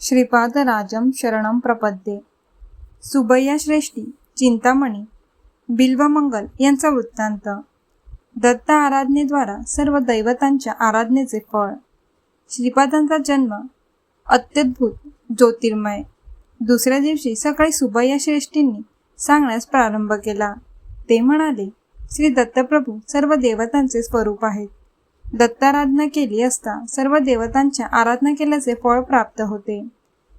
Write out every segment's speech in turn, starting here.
श्रीपादराजं शरणं प्रपद्ये. सुबैया श्रेष्ठी चिंतामणी बिल्वमंगल यांचा वृत्तांत. दत्त आराधनेद्वारा सर्व दैवतांच्या आराधनेचे फळ. श्रीपादांचा जन्म अत्यद्भुत ज्योतिर्मय. दुसऱ्या दिवशी सकाळी सुबैया श्रेष्ठींनी सांगण्यास प्रारंभ केला. ते म्हणाले श्री दत्तप्रभू सर्व देवतांचे स्वरूप आहेत. दत्ताराधना केली असता सर्व देवतांच्या आराधना केल्याचे फळ प्राप्त होते.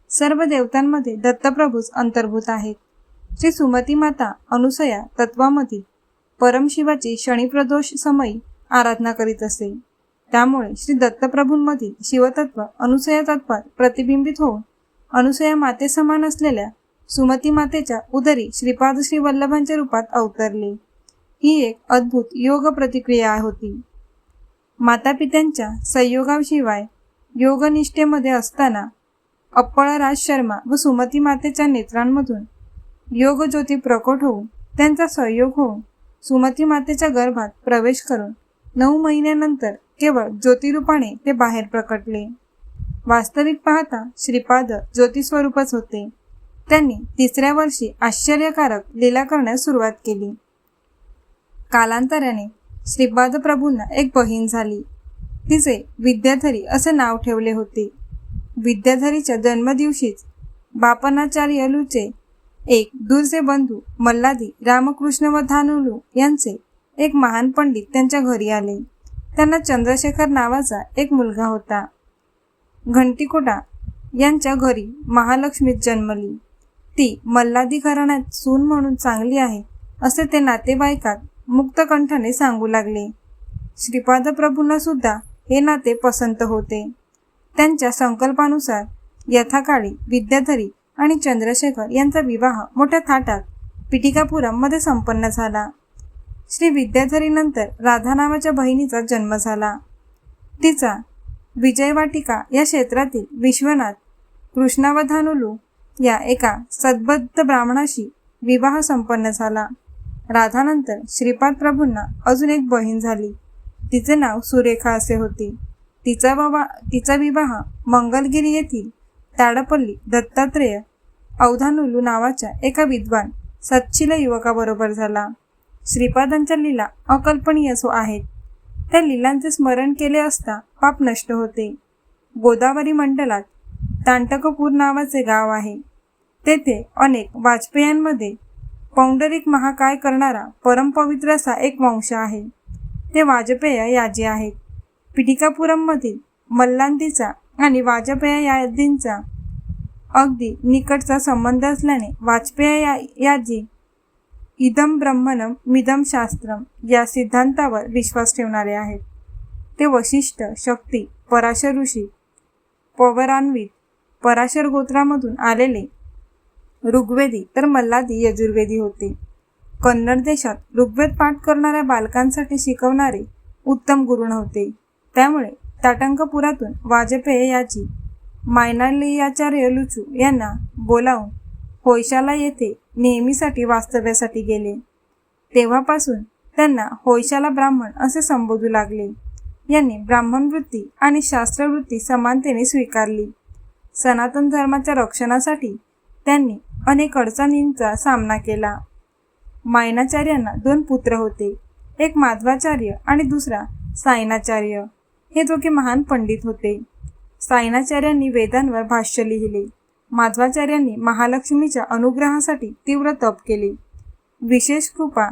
सर्व देवतांमध्ये दत्तप्रभूच अंतर्भूत आहेत. श्री सुमती माता अनुसया तत्वामधील परमशिवाची शनिप्रदोष समयी आराधना करीत असे. त्यामुळे श्री दत्तप्रभूंमधील शिवतत्व अनुसया तत्वात प्रतिबिंबित होऊन अनुसया माते समान असलेल्या सुमती मातेच्या उदरी श्रीपाद श्री वल्लभांच्या रूपात अवतरले. ही एक अद्भुत योग प्रतिक्रिया होती. मातापित्यांच्या संयोगाशिवाय योगनिष्ठेमध्ये असताना अप्पळ राज शर्मा व सुमती मातेच्या नेत्रांमधून योग ज्योती प्रकट होऊन त्यांचा सहयोग होऊन सुमती मातेच्या गर्भात प्रवेश करून नऊ महिन्यानंतर केवळ ज्योतिरूपाने ते बाहेर प्रकटले. वास्तविक पाहता श्रीपाद ज्योतिस्वरूपच होते. त्यांनी तिसऱ्या वर्षी आश्चर्यकारक लीला करण्यास सुरुवात केली. कालांतराने श्रीपाद प्रभूंना एक बहीण झाली. तिचे विद्याधरी असे नाव ठेवले होते. विद्याधरीच्या जन्मदिवशीच बापनाचार्य लूचे एक दूरचे बंधू मल्लादी रामकृष्ण व धानुलू यांचे एक महान पंडित त्यांच्या घरी आले. त्यांना चंद्रशेखर नावाचा एक मुलगा होता. घंटीकोटा यांच्या घरी महालक्ष्मीत जन्मली. ती मल्लादी घराण्यात सून म्हणून चांगली आहे असे ते नातेवाईकात मुक्तकंठाने सांगू लागले. श्रीपाद प्रभूंना सुद्धा हे नाते पसंत होते. त्यांच्या संकल्पानुसार यथाकाळी विद्याधरी आणि चंद्रशेखर यांचा विवाह मोठ्या थाटात पिटिकापुरममध्ये संपन्न झाला. श्री विद्याधरीनंतर राधा नावाच्या बहिणीचा जन्म झाला. तिचा विजयवाटिका या क्षेत्रातील विश्वनाथ कृष्णावधानुलू या एका सद्बद्ध ब्राह्मणाशी विवाह संपन्न झाला. राधानंतर श्रीपाद प्रभूंना अजून एक बहीण झाली. तिचे नाव सुरेखा असे होते. तिचा बाबा तिचा विवाह मंगलगिरी येथील ताडपल्ली दत्तात्रेय अवधानुलू नावाच्या एका विद्वान सच्चिल युवकाबरोबर झाला. श्रीपादांच्या लीला अकल्पनीय सो आहेत. त्या लीलांचे स्मरण केले असता पाप नष्ट होते. गोदावरी मंडलात तांटकपूर नावाचे गाव आहे. तेथे अनेक वाजपेयांमध्ये पौंडरिक महाकाय करणारा परमपवित्र असा एक वंश आहे. ते वाजपेय याजी आहेत. पिटिकापुरममधील मल्लांतीचा आणि वाजपेय यादींचा अगदी निकटचा संबंध असल्याने वाजपेय या याजी इदम ब्रह्मणम मिदम शास्त्रम या सिद्धांतावर विश्वास ठेवणारे आहेत. ते वशिष्ठ शक्ती पराशर ऋषी पवरान्वित पराशर गोत्रामधून आलेले ऋग्वेदी तर मल्लादी यजुर्वेदी होते. कन्नड देशात ऋग्वेद पाठ करणाऱ्या बालकांसाठी शिकवणारे उत्तम गुरु नव्हते. त्यामुळे ताटंकपुरातून वाजपेय याची मायनालियाचार्य लुचू यांना बोलावून होयशाला येथे नेहमीसाठी वास्तव्यासाठी गेले. तेव्हापासून त्यांना होयशाला ब्राह्मण असे संबोधू लागले. यांनी ब्राह्मण वृत्ती आणि शास्त्रवृत्ती समानतेने स्वीकारली. सनातन धर्माच्या रक्षणासाठी त्यांनी अनेक अडचणींचा सामना केला. मायनाचार्यांना दोन पुत्र होते. एक माधवाचार्य आणि दुसरा सायनाचार्य. हे दोघे महान पंडित होते. सायनाचार्यांनी वेदांवर भाष्य लिहिले. माधवाचार्यांनी महालक्ष्मीच्या अनुग्रहासाठी तीव्र तप केले. विशेष कृपा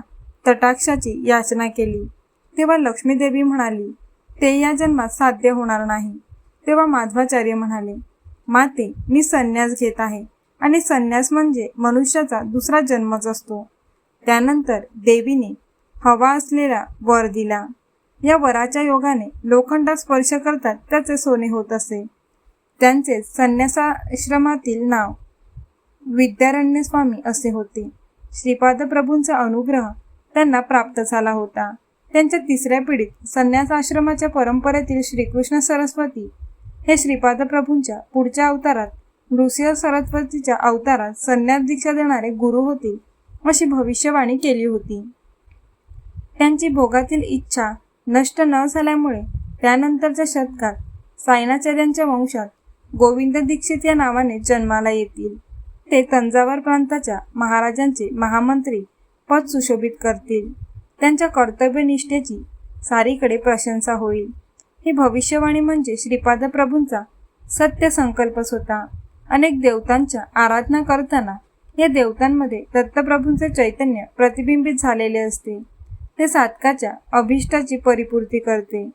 तटाक्षाची याचना केली. तेव्हा लक्ष्मीदेवी म्हणाली ते या जन्मात साध्य होणार नाही. तेव्हा माधवाचार्य म्हणाले माते मी संन्यास घेत आहे. आणि संन्यास म्हणजे मनुष्याचा दुसरा जन्मच असतो. त्यानंतर देवीने हवा असलेला वर दिला. या वराच्या योगाने लोखंडात स्पर्श करतात त्याचे सोने होत असे. त्यांचे संन्यासाश्रमातील नाव विद्यारण्य स्वामी असे होते. श्रीपाद प्रभूंचा अनुग्रह त्यांना प्राप्त झाला होता. त्यांच्या तिसऱ्या पिढीत संन्यास आश्रमाच्या परंपरेतील श्रीकृष्ण सरस्वती हे श्रीपाद प्रभूंच्या पुढच्या अवतारात नृसिंह सरस्वतीच्या अवतारात संन्यास दीक्षा देणारे गुरु होतील अशी भविष्यवाणी केली होती. त्यांची भोगातील इच्छा नष्ट न झाल्यामुळे त्यानंतरच्या शतकात सायनाचार्यांच्या वंशात गोविंद दीक्षित या नावाने जन्माला येतील. ते तंजावर प्रांताच्या महाराजांचे महामंत्री पद सुशोभित करतील. त्यांच्या कर्तव्यनिष्ठेची सारीकडे प्रशंसा होईल. ही भविष्यवाणी म्हणजे श्रीपाद प्रभूंचा सत्य संकल्पच होता अनेक देवतांच्या आराधना करताना या देवतांमध्ये दत्तप्रभूंचे चैतन्य प्रतिबिंबित झालेले असते. ते साधकाच्या अभिष्टाची परिपूर्ती करते.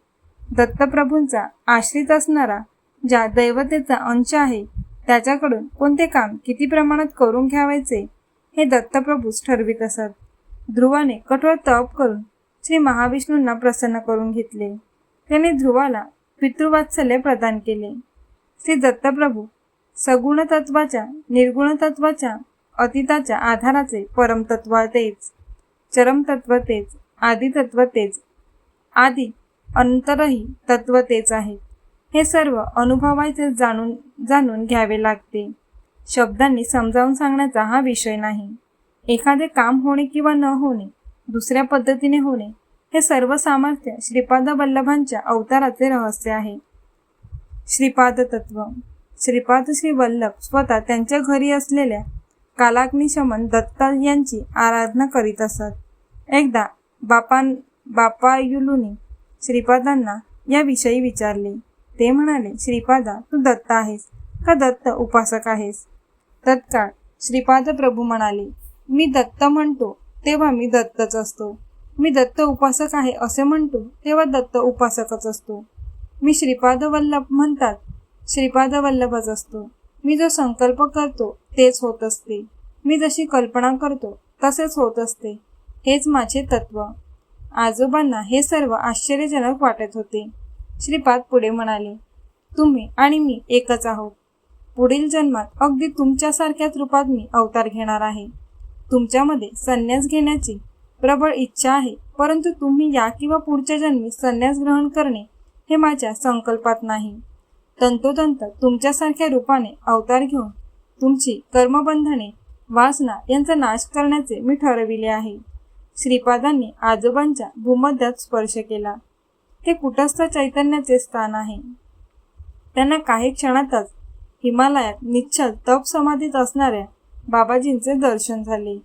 दत्तप्रभूंचा आश्रित असणारा ज्या दैवतेचा अंश आहे त्याच्याकडून कोणते काम किती प्रमाणात करून घ्यावायचे हे दत्तप्रभूच ठरवित असत. ध्रुवाने कठोर तप करून श्री महाविष्णूंना प्रसन्न करून घेतले. त्याने ध्रुवाला पितृवात्सल्य प्रदान केले. श्री दत्तप्रभू सगुण तत्वाच्या निर्गुण तत्वाच्या अतीताच्या आधाराचे परमतत्व तेच. चरमतत्व तेच आदितत्व तेच. आदी अंतरही तत्व तेच आहे. हे सर्व अनुभवायचे जाणून जाणून घ्यावे लागते. शब्दांनी समजावून सांगण्याचा हा विषय नाही. एखादे काम होणे किंवा न होणे दुसऱ्या पद्धतीने होणे हे सर्व सामर्थ्य श्रीपाद वल्लभांच्या अवताराचे रहस्य आहे. श्रीपाद तत्व श्रीपाद श्री वल्लभ स्वतः त्यांच्या घरी असलेल्या कालाग्निशमन दत्ता यांची आराधना करीत असत. एकदा बापान बापायुलुनी श्रीपादांना याविषयी विचारले. ते म्हणाले श्रीपादा तू दत्त आहेस का दत्त उपासक आहेस? तत्काळ श्रीपाद प्रभू म्हणाले मी दत्त म्हणतो तेव्हा मी दत्तच असतो. मी दत्त उपासक आहे असे म्हणतो तेव्हा दत्त उपासकच असतो. मी श्रीपाद वल्लभ म्हणतात श्रीपाद वल्लभच असतो. मी जो संकल्प करतो तेच होत असते. मी जशी कल्पना करतो तसेच होत असते. हेच माझे तत्व. आजोबांना हे सर्व आश्चर्यजनक वाटत होते. श्रीपाद पुढे म्हणाले तुम्ही आणि मी एकच आहोत. पुढील जन्मात अगदी तुमच्यासारख्याच रूपात मी अवतार घेणार आहे. तुमच्यामध्ये संन्यास घेण्याची प्रबळ इच्छा आहे परंतु तुम्ही या किंवा पुढच्या जन्मी संन्यास ग्रहण करणे हे माझ्या संकल्पात नाही. तंतोतंत तुमच्यासारख्या रूपाने अवतार घेऊन तुमची कर्मबंधने वासना यांचा नाश करण्याचे मी ठरविले आहे. श्रीपादांनी आजोबांच्या भूमध्यात स्पर्श केला. ते कुटस्थ चैतन्याचे स्थान आहे. त्यांना काही क्षणातच हिमालयात निश्चल तप समाधीत असणाऱ्या बाबाजींचे दर्शन झाले.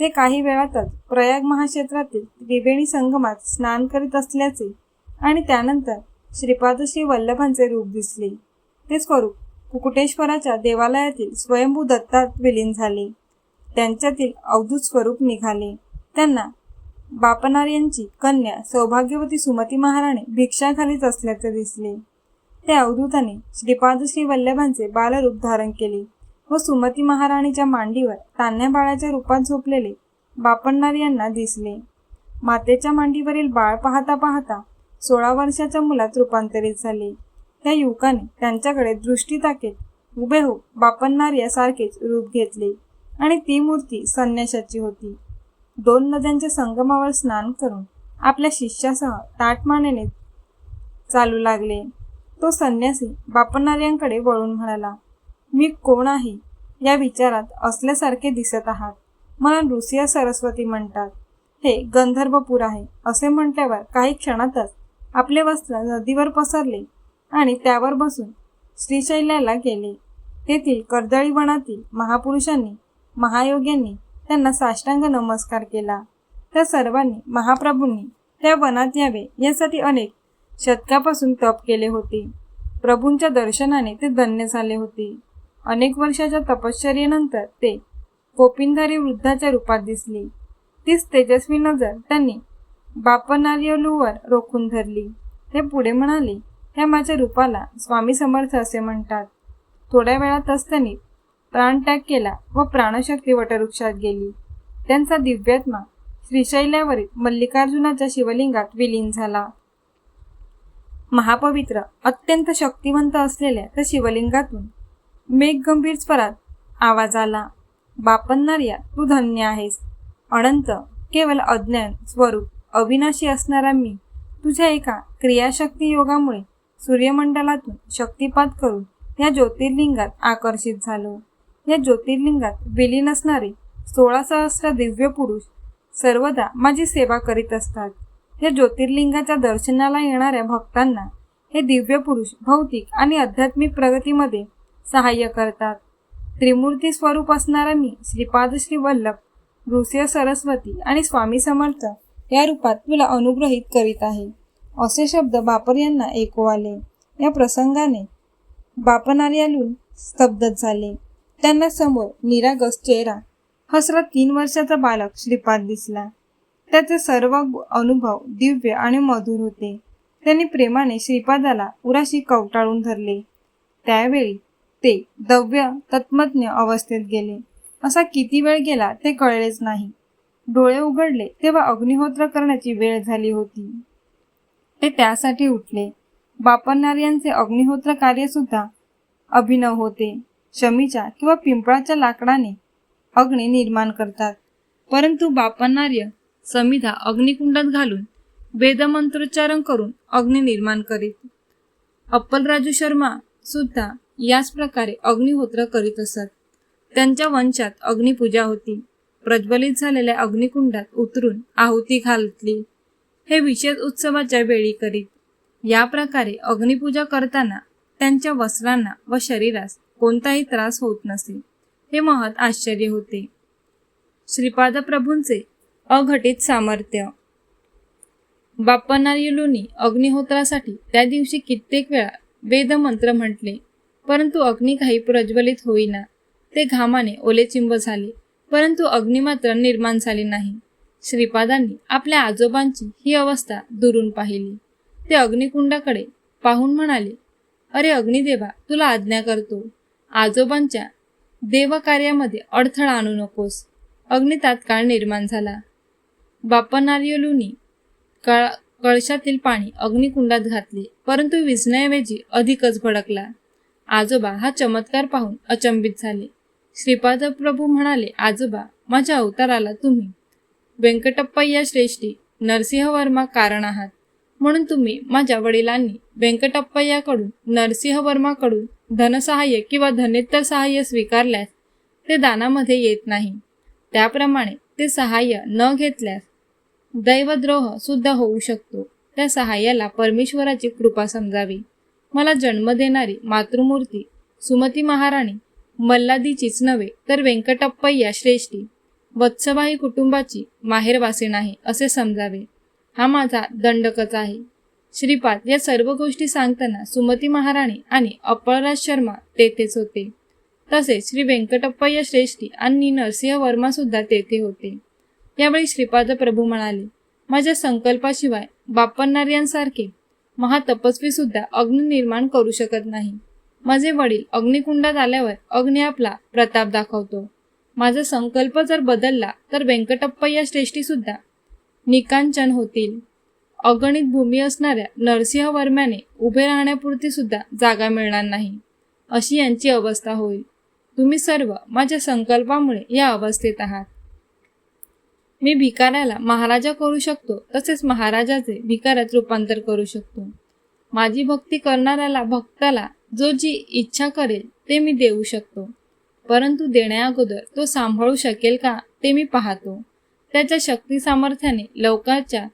ते काही वेळातच प्रयाग महाक्षेत्रातील त्रिवेणी संगमात स्नान करीत असल्याचे आणि त्यानंतर श्रीपाद श्री वल्लभांचे रूप दिसले. ते स्वरूप कुकुटेश्वराच्या देवालयातील स्वयंभू दत्तात विलीन झाले. त्यांच्यातील अवधूत स्वरूप निघाले. त्यांना बापनार यांची कन्या सौभाग्यवती सुमती महाराणी भिक्षाखालीच असल्याचे दिसले. त्या अवधूताने श्रीपाद श्री वल्लभांचे बालरूप धारण केले व सुमती महाराणीच्या मांडीवर तान्ह्या बाळाच्या रूपात झोपलेले बापन्नार यांना दिसले. मातेच्या मांडीवरील बाळ पाहता पाहता सोळा वर्षाच्या मुलात रूपांतरित झाले. त्या युवकाने त्यांच्याकडे दृष्टी ताकेत उभे हो यासारखेच रूप घेतले आणि ती मूर्ती संन्याशाची होती. दोन नद्यांच्या संगमावर स्नान करून आपल्या शिष्यासह ताटमानेने चालू लागले. तो संन्यासी बापन्नार्यांकडे वळून म्हणाला मी कोण आहे? या विचारात असल्यासारखे दिसत आहात. मला नृसिया सरस्वती म्हणतात. हे गंधर्वपूर आहे असे म्हटल्यावर काही क्षणातच आपले वस्त्र नदीवर पसरले आणि त्यावर बसून श्रीशैल्याला गेले. तेथील कर्दळी वनातील महापुरुषांनी महायोग्यांनी त्यांना साष्टांग नमस्कार केला. त्या सर्वांनी महाप्रभूंनी त्या वनात यावे यासाठी अनेक शतकापासून तप केले होते. प्रभूंच्या दर्शनाने ते धन्य झाले होते. अनेक वर्षाच्या तपश्चर्येनंतर ते कोपिनधारी वृद्धाच्या रूपात दिसली. तीच तेजस्वी नजर त्यांनी बापनार्यलूवर रोखून धरली. ते पुढे म्हणाले ह्या माझ्या रूपाला स्वामी समर्थ असे म्हणतात. थोड्या वेळातच त्यांनी प्राणत्याग केला व प्राणशक्ती वटवृक्षात गेली. त्यांचा दिव्यात्मा श्रीशैल्यावरील मल्लिकार्जुनाच्या शिवलिंगात विलीन झाला. महापवित्र अत्यंत शक्तिवंत असलेल्या त्या शिवलिंगातून मेघगंभीर स्वरात आवाज आला बापन्नार्या तू धन्य आहेस. अनंत केवळ अज्ञान स्वरूप. अविनाशी असणारा मी. तुझ्या एका क्रियाशक्ती योगामुळे सूर्यमंडलातून शक्तिपात करून या ज्योतिर्लिंगात आकर्षित झालो. या ज्योतिर्लिंगात विलीन असणारे सोळा सहस्र दिव्य पुरुष सर्वदा माझी सेवा करीत असतात. या ज्योतिर्लिंगाच्या दर्शनाला येणाऱ्या भक्तांना हे दिव्य पुरुष भौतिक आणि आध्यात्मिक प्रगतीमध्ये सहाय्य करतात. त्रिमूर्ती स्वरूप असणारा मी श्रीपाद श्री वल्लभ ऋषय सरस्वती आणि स्वामी समर्थ या रूपात तुला अनुग्रहित करीत आहे. असे शब्द बापर यांना ऐकू आले. या प्रसंगाने बापनार्यालून स्तब्ध झाले. त्यांना समोर निरागस चेहरा हसरा तीन वर्षाचा बालक श्रीपाद दिसला. त्याचे सर्व अनुभव दिव्य आणि मधुर होते. त्यांनी प्रेमाने श्रीपादाला उराशी कवटाळून धरले. त्यावेळी ते दव्य तत्मज्ञ अवस्थेत गेले. असा किती वेळ गेला ते कळलेच नाही. डोळे उघडले तेव्हा अग्निहोत्र करण्याची वेळ झाली होती. ते त्यासाठी उठले. बापन्नार यांचे अग्निहोत्र कार्य सुद्धा अभिनव होते. शमीच्या किंवा पिंपळाच्या लाकडाने अग्नी निर्माण करतात. परंतु बापन्नार्य समिधा अग्निकुंडात घालून वेदमंत्रोच्चारण करून अग्नी निर्माण करीत. अप्पलराजू शर्मा सुद्धा याच प्रकारे अग्निहोत्र करीत असत. त्यांच्या वंशात अग्निपूजा होती. प्रज्वलित झालेल्या अग्निकुंडात उतरून आहुती घालतली हे विशेष उत्सवाच्या वेळी करीत. या प्रकारे अग्निपूजा करताना त्यांच्या वस्त्रांना व शरीरास कोणताही त्रास होत नसे हे महत आश्चर्य होते. श्रीपाद प्रभूंचे अघटित सामर्थ्य. बाप्पनार्युलूंनी अग्निहोत्रासाठी त्या दिवशी कित्येक वेळा वेदमंत्र म्हटले परंतु अग्नी काही प्रज्वलित होईना. ते घामाने ओलेचिंब झाले. परंतु अग्नी मात्र निर्माण झाली नाही. श्रीपादांनी आपल्या आजोबांची ही अवस्था दुरून पाहिली. ते अग्निकुंडाकडे पाहून म्हणाले अरे अग्निदेवा तुला आज्ञा करतो. आजोबांच्या देवकार्यामध्ये अडथळा आणू नकोस. अग्नी तात्काळ निर्माण झाला. बाप्पनार्यलूनी कळ कळशातील पाणी अग्निकुंडात घातले परंतु विझण्याऐवजी अधिकच भडकला. आजोबा हा चमत्कार पाहून अचंबित झाले. श्रीपाद प्रभू म्हणाले आजोबा माझ्या अवताराला तुम्ही व्यंकटप्पय्या श्रेष्ठी नरसिंह वर्मा कारण आहात. म्हणून तुम्ही माझ्या वडिलांनी व्यंकटप्पय्याकडून नरसिंह वर्माकडून धनसहाय्य किंवा धनेत्तर सहाय्य स्वीकारल्यास ते दानामध्ये येत नाही. त्याप्रमाणे ते सहाय्य न घेतल्यास दैवद्रोह सुद्धा होऊ शकतो. त्या सहाय्याला परमेश्वराची कृपा समजावी. मला जन्म देणारी मातृमूर्ती सुमती महाराणी मल्लादीचीच नव्हे तर व्यंकटप्पय्या श्रेष्ठी. वत्सबाई कुटुंबाची माहेरवासी नाही असे समजावे. हा माझा दंडकच आहे. श्रीपाद या सर्व गोष्टी सांगताना सुमती महाराणी आणि अपळराज शर्मा तेथेच होते. तसेच श्री व्यंकटप्पय्या श्रेष्ठी आणि नरसिंह वर्मा सुद्धा तेथे होते. यावेळी श्रीपाद प्रभू म्हणाले माझ्या संकल्पाशिवाय बाप्पन्नार्यांसारखे महातपस्वी सुद्धा अग्नी निर्माण करू शकत नाही. माझे वडील अग्निकुंडात आल्यावर अग्नी आपला प्रताप दाखवतो. माझा संकल्प जर बदलला तर व्यंकटप्पय्या श्रेष्ठी सुद्धा निकांचन होतील. अगणित भूमी असणाऱ्या नरसिंह वर्म्याने उभे राहण्यापुरती सुद्धा जागा मिळणार नाही. अशी यांची अवस्था होईल. तुम्ही सर्व माझ्या संकल्पामुळे या अवस्थेत आहात. मी भिकाऱ्याला महाराजा करू शकतो तसेच महाराजाचे भिकाऱ्यात रूपांतर करू शकतो. माझी भक्ती करणाऱ्याला भक्ताला जो जी इच्छा करेल ते मी देऊ शकतो. परंतु देण्याअगोदर तो सांभाळू शकेल का ते मी पाहतो. त्याच्या शक्ती सामर्थ्याने लवकरच्या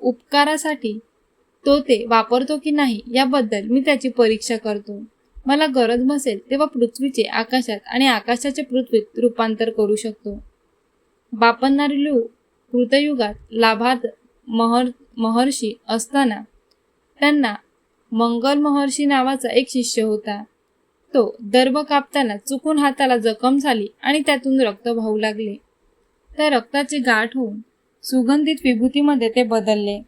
उपकारासाठी तो ते वापरतो की नाही याबद्दल मी त्याची परीक्षा करतो. मला गरज बसेल तेव्हा पृथ्वीचे आकाशात आणि आकाशाचे पृथ्वीत रूपांतर करू शकतो. बापन्नारिलू कृतयुगात लाभात महर महर्षी असताना त्यांना मंगल महर्षी नावाचा एक शिष्य होता. तो दर्भ कापताना चुकून हाताला जखम झाली आणि त्यातून रक्त वाहू लागले. त्या रक्ताची गाठ होऊन सुगंधित विभूतीमध्ये ते बदलले.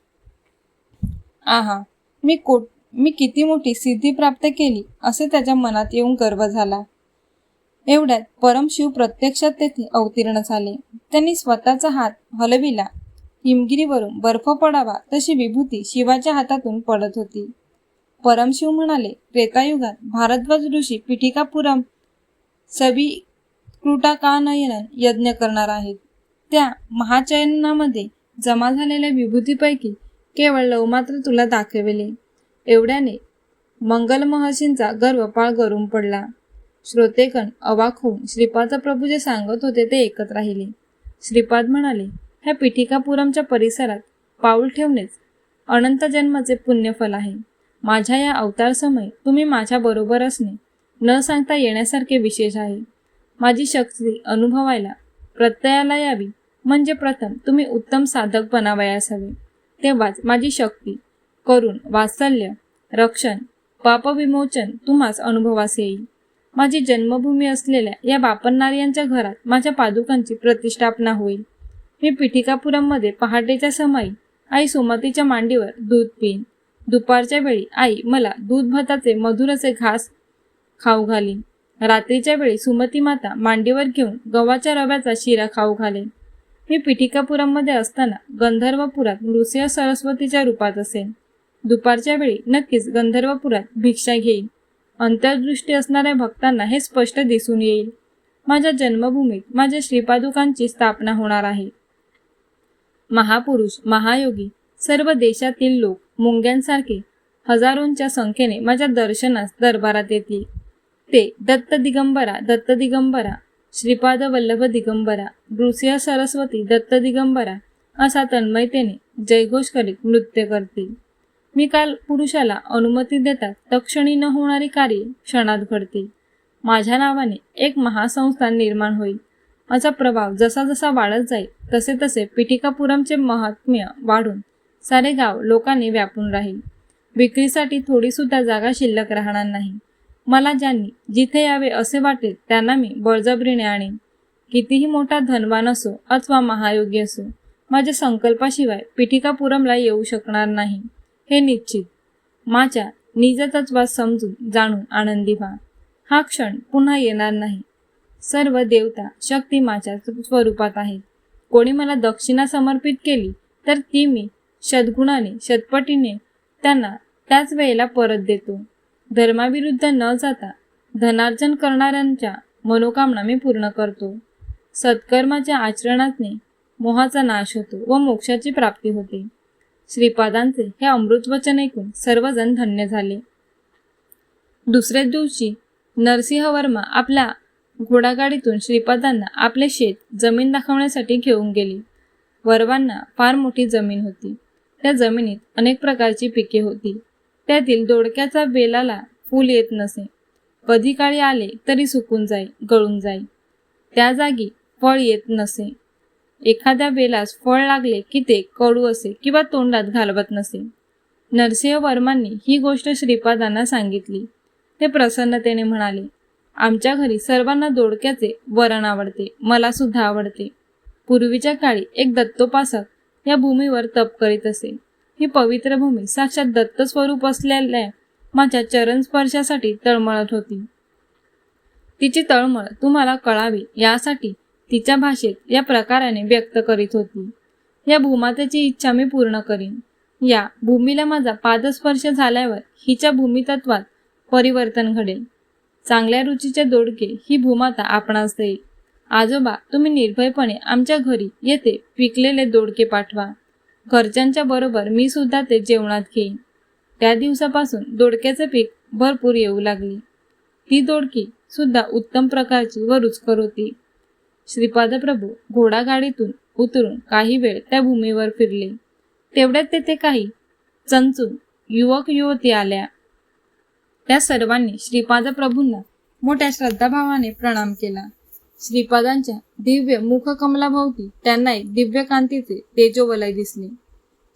आहा मी कोट मी किती मोठी सिद्धी प्राप्त केली असे त्याच्या मनात येऊन गर्व झाला. एवढ्यात परमशिव प्रत्यक्षात तेथे अवतीर्ण झाले. त्यांनी स्वतःचा हात हलविला. हिमगिरीवरून बर्फ पडावा तशी विभूती शिवाच्या हातातून पडत होती. परमशिव म्हणाले त्रेतायुगात भारद्वाज ऋषी पिठिकापुरम सभी कृटाकानयन यज्ञ करणार आहेत. त्या महाचयनामध्ये जमा झालेल्या विभूतीपैकी केवळ लव मात्र तुला दाखविले. एवढ्याने मंगल महर्षींचा गर्वपाळ गरून पडला. श्रोतेकण अवाक होऊन श्रीपाद प्रभू जे सांगत होते ते ऐकत राहिले. श्रीपाद म्हणाले ह्या पिठिकापुरमच्या परिसरात पाऊल ठेवणेच अनंत जन्माचे पुण्यफल आहे. माझ्या या अवतार समय तुम्ही माझ्या बरोबर असणे न सांगता येण्यासारखे विशेष आहे. माझी शक्ती अनुभवायला प्रत्ययाला यावी. म्हणजे प्रथम तुम्ही उत्तम साधक बनावयास हवे. तेव्हाच माझी शक्ती करून वात्सल्य रक्षण पापविमोचन तुम्हास अनुभवास येईल. माझी जन्मभूमी असलेल्या या बापन्नार्यांच्या घरात माझ्या पादुकांची प्रतिष्ठापना होईल. मी पिठिकापुरममध्ये पहाटेच्या समाई आई सुमतीच्या मांडीवर दूध पिईन. दुपारच्या वेळी आई मला दूध भाताचे मधुर असे घास खाऊ घाली रात्रीच्या वेळी सुमती माता मांडीवर घेऊन गव्हाच्या रव्याचा शिरा खाऊ घालेन. मी पिठिकापुरममध्ये असताना गंधर्वपुरात नृसिंह सरस्वतीच्या रूपात असेन. दुपारच्या वेळी नक्कीच गंधर्वपुरात भिक्षा घेईन. अंतर्दृष्टी असणाऱ्या भक्तांना हे स्पष्ट दिसून येईल. माझ्या जन्मभूमीत माझ्या श्रीपादुकांची स्थापना होणार आहे. महापुरुष महायोगी सर्व देशातील लोक मुंग्यांसारखे हजारोंच्या संख्येने माझ्या दर्शनास दरबारात येतील. ते दत्त दिगंबरा दत्त दिगंबरा श्रीपाद वल्लभ दिगंबरा नृसिंह सरस्वती दत्त दिगंबरा असा तन्मयतेने जयघोष करीत नृत्य करतील. मी काल पुरुषाला अनुमती देतात तक्षणी न होणारी कार्य क्षणात घडतील. माझ्या नावाने एक महासंस्थान निर्माण होईल. माझा प्रभाव जसा जसा वाढत जाईल तसे तसे पिठिकापुरमचे महात्म्य वाढून सारे गाव लोकांनी व्यापून राहील. विक्रीसाठी थोडीसुद्धा जागा शिल्लक राहणार नाही. मला ज्यांनी जिथे यावे असे वाटेल त्यांना मी बळजबरीने आणीन. कितीही मोठा धनवान असो अथवा महायोगी असो माझ्या संकल्पाशिवाय पिठिकापुरमला येऊ शकणार नाही. हे निश्चित. माझ्या निजतत्वात समजून जाणून आनंदी व्हा. हा क्षण पुन्हा येणार नाही. सर्व देवता शक्ती माझ्या स्वरूपात आहेत. कोणी मला दक्षिणा समर्पित केली तर ती मी शतगुणाने शतपटीने त्यांना त्याच वेळेला परत देतो. धर्माविरुद्ध न जाता धनार्जन करणाऱ्यांच्या मनोकामना मी पूर्ण करतो. सत्कर्माच्या आचरणातने मोहाचा नाश होतो व मोक्षाची प्राप्ती होते. श्रीपादांचे हे अमृत वचन ऐकून सर्वजण धन्य झाले. दुसऱ्या दिवशी नरसिंहवर्मा आपल्या घोडागाडीतून श्रीपादांना आपले शेत जमीन दाखवण्यासाठी घेऊन गेली. वर्वांना फार मोठी जमीन होती. त्या जमिनीत अनेक प्रकारची पिके होती. त्यातील दोडक्याचा बेलाला फूल येत नसे. कधी काळी आले तरी सुकून जाई गळून जाई. त्या जागी फळ येत नसे. एखाद्या बेलास फळ लागले की ते कडू असे किंवा तोंडात घालवत नसे. नरसिंह वर्मांनी ही गोष्ट श्रीपादांना सांगितली. ते प्रसन्नतेने म्हणाले आमच्या घरी सर्वांना दोडक्याचे वरण आवडते मला सुद्धा आवडते. पूर्वीच्या काळी एक दत्तोपासक या भूमीवर तप करीत असे. ही पवित्र भूमी साक्षात दत्त स्वरूप असलेल्या माझ्या चरण स्पर्शासाठी तळमळत होती. तिची तळमळ तुम्हाला कळावी यासाठी तिच्या भाषेत या प्रकाराने व्यक्त करीत होती. या भूमातेची इच्छा मी पूर्ण करीन. या भूमीला माझा पादस्पर्श झाल्यावर हिच्या भूमितत्वात परिवर्तन घडेल. चांगल्या रुचीचे दोडके ही भूमाता आपणास देईल. आजोबा तुम्ही निर्भयपणे आमच्या घरी येथे पिकलेले दोडके पाठवा. घरच्यांच्या बरोबर मी सुद्धा ते जेवणात घेईन. त्या दिवसापासून दोडक्याचे पीक भरपूर येऊ लागली. ती दोडकी सुद्धा उत्तम प्रकारची व रुचकर होती. श्रीपाद प्रभू घोडागाडीतून उतरून काही वेळ त्या भूमीवर फिरले. तेवढ्यात तेथे काही चंचून युवक युवती आल्या. त्या सर्वांनी श्रीपाद प्रभूंना मोठ्या श्रद्धाभावाने प्रणाम केला. श्रीपादांच्या दिव्य मुखकमलाभोवती त्यांना एक दिव्य कांतीचे तेजोवलय दिसले.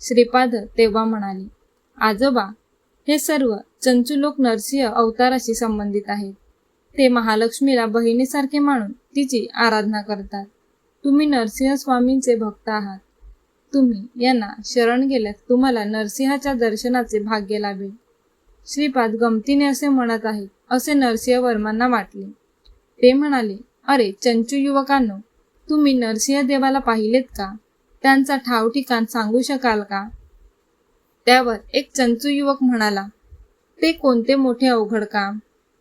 श्रीपाद तेव्हा म्हणाले आजोबा हे सर्व चंचू लोक नरसिंह अवताराशी संबंधित आहेत. ते महालक्ष्मीला बहिणीसारखे मानून तिची आराधना करतात. तुम्ही नरसिंह स्वामींचे भक्त आहात. तुम्ही यांना शरण गेल्यास तुम्हाला नरसिंहाच्या दर्शनाचे भाग्य लाभेल. श्रीपाद गमतीने असे म्हणत आहेत असे नरसिंह वर्मांना वाटले. ते म्हणाले अरे चंचू युवकांनो तुम्ही नरसिंह देवाला पाहिलेत का? त्यांचा ठाव ठिकाण सांगू शकाल का? त्यावर एक चंचू युवक म्हणाला ते कोणते मोठे अवघड काम?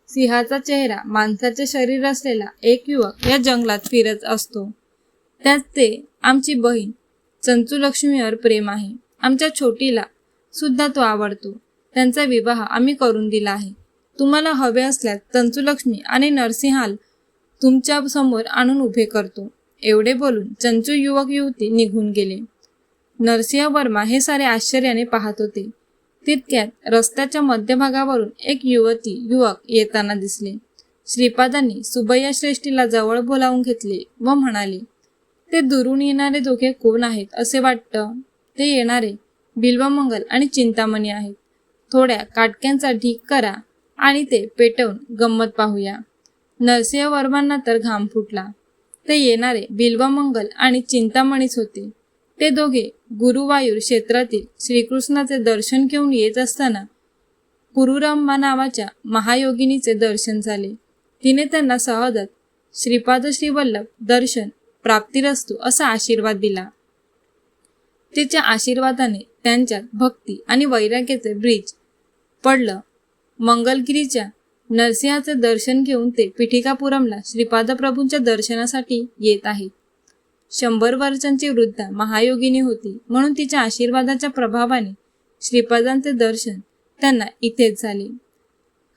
सिंहाचा चेहरा माणसाचे शरीर असलेला एक युवक या जंगलात फिरत असतो. त्यात ते आमची बहीण चंचू लक्ष्मीवर प्रेम आहे. आमच्या छोटीला सुद्धा तो आवडतो. त्यांचा विवाह आम्ही करून दिला आहे. तुम्हाला हवे असल्यास चंचूलक्ष्मी आणि नरसिंहाल तुमच्यासमोर आणून उभे करतो. एवढे बोलून चंचू युवक युवती निघून गेले. नरसिंह वर्मा हे सारे आश्चर्याने पाहत होते. तितक्यात रस्त्याच्या मध्यभागावरून एक युवती युवक येताना दिसले. श्रीपादांनी सुबैया श्रेष्ठीला जवळ बोलावून घेतले व म्हणाले ते दुरून येणारे दोघे कोण आहेत असे वाटतं? ते येणारे बिल्वमंगल आणि चिंतामणी आहेत. थोड्या काटक्यांचा ढीक करा आणि ते पेटवून गंमत पाहूया. नरसिंहवर्मांना तर घाम फुटला. ते येणारे बिल्वमंगल आणि चिंतामणीच होते. ते दोघे गुरुवायूर क्षेत्रातील श्रीकृष्णाचे दर्शन घेऊन येत असताना गुरुराम्मा नावाच्या महायोगिनीचे दर्शन झाले. तिने त्यांना सहदत श्रीपाद श्रीवल्लभ दर्शन प्राप्तिरस्तू असा आशीर्वाद दिला. तिच्या आशीर्वादाने त्यांच्यात भक्ती आणि वैराग्याचे ब्रिज पडलं. मंगलगिरीच्या नरसिंहाचे दर्शन घेऊन ते पिठिकापुरमला श्रीपाद प्रभूंच्या दर्शनासाठी येत आहेत. शंभर वर्षांची वृद्धा महायोगिनी होती म्हणून तिच्या आशीर्वादाच्या प्रभावाने श्रीपादांचे दर्शन त्यांना इथेच झाले.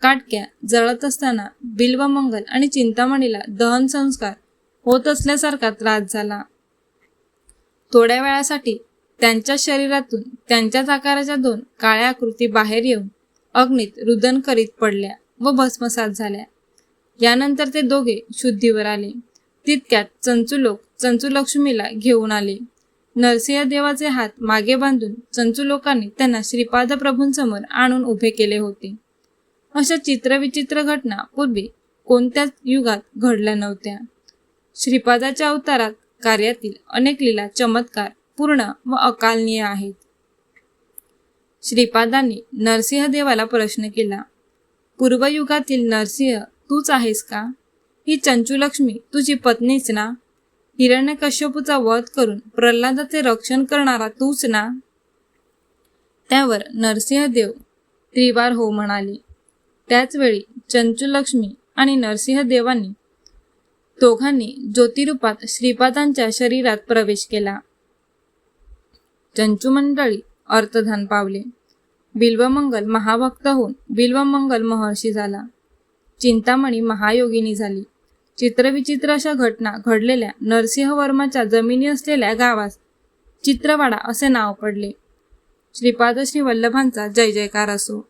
काटक्या जळत असताना बिल्वमंगल आणि चिंतामणीला दहन संस्कार होत असल्यासारखा त्रास झाला. थोड्या वेळासाठी त्यांच्या शरीरातून त्यांच्याच आकाराच्या दोन काळ्या आकृती बाहेर येऊन अग्नीत रुदन करीत पडल्या. व भस्मसात झाल्या. यानंतर ते दोघे शुद्धीवर आले. तितक्यात चंचू लोक चंचू लक्ष्मीला घेऊन आले. नरसिंह देवाचे हात मागे बांधून चंचू लोकांनी त्यांना श्रीपाद प्रभूंसमोर आणून उभे केले होते. अशा चित्रविचित्र घटना पूर्वी कोणत्याच युगात घडल्या नव्हत्या. श्रीपादाच्या अवतारात कार्यातील अनेक लीला चमत्कार पूर्ण व अकालनीय आहेत. श्रीपादांनी नरसिंह देवाला प्रश्न केला पूर्वयुगातील नरसिंह तूच आहेस का? ही चंचुलक्ष्मी तुझी पत्नीच ना? हिरण्यकश्यपूचा वध करून प्रल्हादाचे रक्षण करणारा तूच ना? त्यावर नरसिंहदेव त्रिवार हो म्हणाले. त्याचवेळी चंचुलक्ष्मी आणि नरसिंहदेवांनी दोघांनी ज्योतिरूपात श्रीपादांच्या शरीरात प्रवेश केला. चंचू मंडळी अर्थधान पावले. बिल्वमंगल महाभक्त होऊन बिल्वमंगल महर्षी झाला. चिंतामणी महायोगिनी झाली. चित्रविचित्र अशा घटना घडलेल्या नरसिंहवर्माच्या जमिनी असलेल्या गावास चित्रवाडा असे नाव पडले. श्रीपाद श्री वल्लभांचा जय जयकार असो.